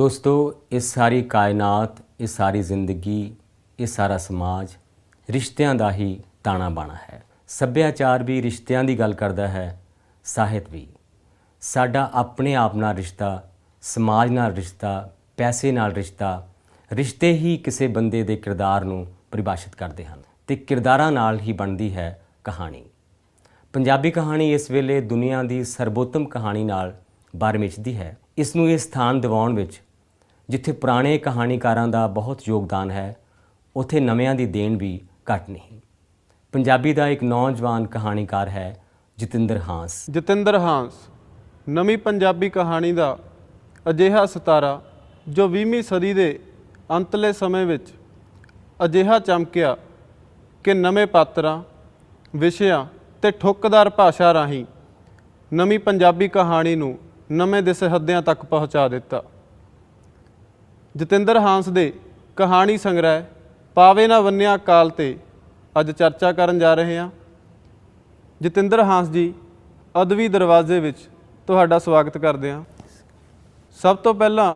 ਦੋਸਤੋ, ਇਹ ਸਾਰੀ ਕਾਇਨਾਤ, ਇਹ ਸਾਰੀ ਜ਼ਿੰਦਗੀ, ਇਹ ਸਾਰਾ ਸਮਾਜ ਰਿਸ਼ਤਿਆਂ ਦਾ ਹੀ ਤਾਣਾ ਬਾਣਾ ਹੈ। ਸੱਭਿਆਚਾਰ ਵੀ ਰਿਸ਼ਤਿਆਂ ਦੀ ਗੱਲ ਕਰਦਾ ਹੈ, ਸਾਹਿਤ ਵੀ। ਸਾਡਾ ਆਪਣੇ ਆਪ ਨਾਲ ਰਿਸ਼ਤਾ, ਸਮਾਜ ਨਾਲ ਰਿਸ਼ਤਾ, ਪੈਸੇ ਨਾਲ ਰਿਸ਼ਤਾ, ਰਿਸ਼ਤੇ ਹੀ ਕਿਸੇ ਬੰਦੇ ਦੇ ਕਿਰਦਾਰ ਨੂੰ ਪਰਿਭਾਸ਼ਿਤ ਕਰਦੇ ਹਨ ਤੇ ਕਿਰਦਾਰਾਂ ਨਾਲ ਹੀ ਬਣਦੀ ਹੈ ਕਹਾਣੀ। ਪੰਜਾਬੀ ਕਹਾਣੀ ਇਸ ਵੇਲੇ ਦੁਨੀਆ ਦੀ ਸਰਬੋਤਮ ਕਹਾਣੀ ਨਾਲ ਬਾਰਮਿਚਦੀ ਹੈ। ਇਸ ਨੂੰ ਇਹ ਸਥਾਨ ਦਿਵਾਉਣ ਵਿੱਚ ਜਿੱਥੇ ਪੁਰਾਣੇ ਕਹਾਣੀਕਾਰਾਂ ਦਾ ਬਹੁਤ ਯੋਗਦਾਨ ਹੈ, ਉੱਥੇ ਨਵਿਆਂ ਦੀ ਦੇਣ ਵੀ ਘੱਟ ਨਹੀਂ। ਪੰਜਾਬੀ ਦਾ ਇੱਕ ਨੌਜਵਾਨ ਕਹਾਣੀਕਾਰ ਹੈ ਜਤਿੰਦਰ ਹਾਂਸ। ਜਤਿੰਦਰ ਹਾਂਸ, ਨਵੀਂ ਪੰਜਾਬੀ ਕਹਾਣੀ ਦਾ ਅਜਿਹਾ ਸਿਤਾਰਾ ਜੋ 20ਵੀਂ ਸਦੀ ਦੇ ਅੰਤਲੇ ਸਮੇਂ ਵਿੱਚ ਅਜਿਹਾ ਚਮਕਿਆ ਕਿ ਨਵੇਂ ਪਾਤਰਾਂ, ਵਿਸ਼ਿਆਂ ਤੇ ਠੁੱਕਦਾਰ ਭਾਸ਼ਾ ਰਾਹੀਂ ਨਵੀਂ ਪੰਜਾਬੀ ਕਹਾਣੀ ਨੂੰ ਨਵੇਂ ਦਿਸ਼ਹੱਦਿਆਂ ਤੱਕ ਪਹੁੰਚਾ ਦਿੱਤਾ। ਜਤਿੰਦਰ ਹਾਂਸ ਦੇ ਕਹਾਣੀ ਸੰਗ੍ਰਹਿ, ਪਾਵੇ ਨਾ ਵੰਨਿਆ ਕਾਲ ਤੇ ਅੱਜ ਚਰਚਾ ਕਰਨ ਜਾ ਰਹੇ ਹਾਂ। ਜਤਿੰਦਰ ਹਾਂਸ ਜੀ, ਅਦਵੀ ਦਰਵਾਜ਼ੇ ਵਿੱਚ ਤੁਹਾਡਾ ਸਵਾਗਤ ਕਰਦੇ ਹਾਂ। ਸਭ ਤੋਂ ਪਹਿਲਾਂ